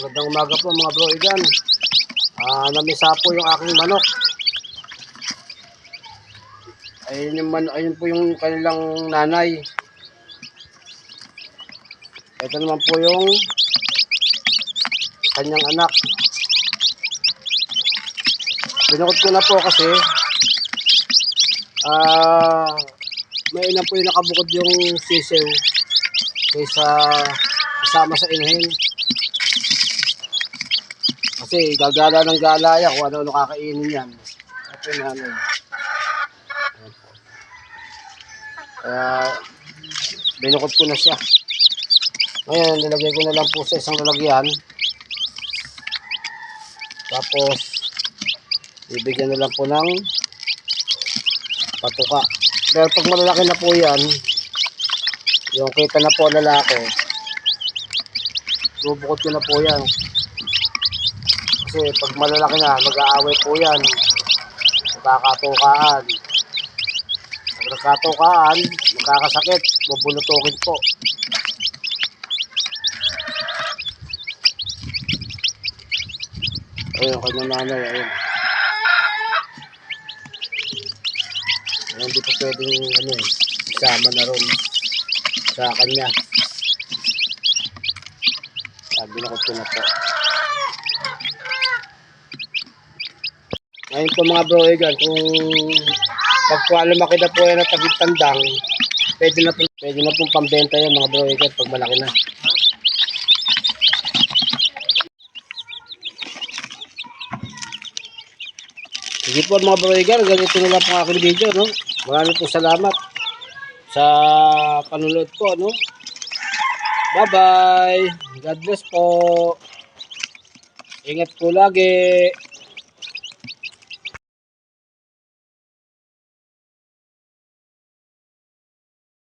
Magandang umaga po mga bro igan. Ah, namisa po yung aking manok. Ayun yung man, ayun po yung kanilang nanay. Ito naman po yung kanyang anak. Binukod ko na po kasi ah may ina po yung nakabukod yung sisew kaysa isama sa inhin. Kasi gagala ng galaya kung ano-ano kakainin yan. Ito yung ano. Kaya binukod ko na siya. Ngayon, nilagay ko na lang po sa isang lalagyan. Tapos, bibigyan na lang po ng patuka. Pero pag malalaki na po yan, yung kita na po lalaki, bubukod ko na po yan. Kasi pag malalaki na, mag-aaway po yan. Magkakatukaan. Pag nagkatukaan, magkakasakit, bubulutukin po. Ayun, ang kanyang nanay, ayun. Ayun, hindi pa pwedeng, ano eh, isama na ron sa kanya. Sabi na ko po. Ngayon po mga bro, gan, kung pagka lumaki na po yan at tagit tandang, pwede na po, pwede na pong pambenta yan mga bro, gan, pag malaki na. Sige po mga bro, gan, ganito na lang po aking video, no? Maraming po salamat sa panunood po, no? Bye-bye! God bless po! Ingat po lagi!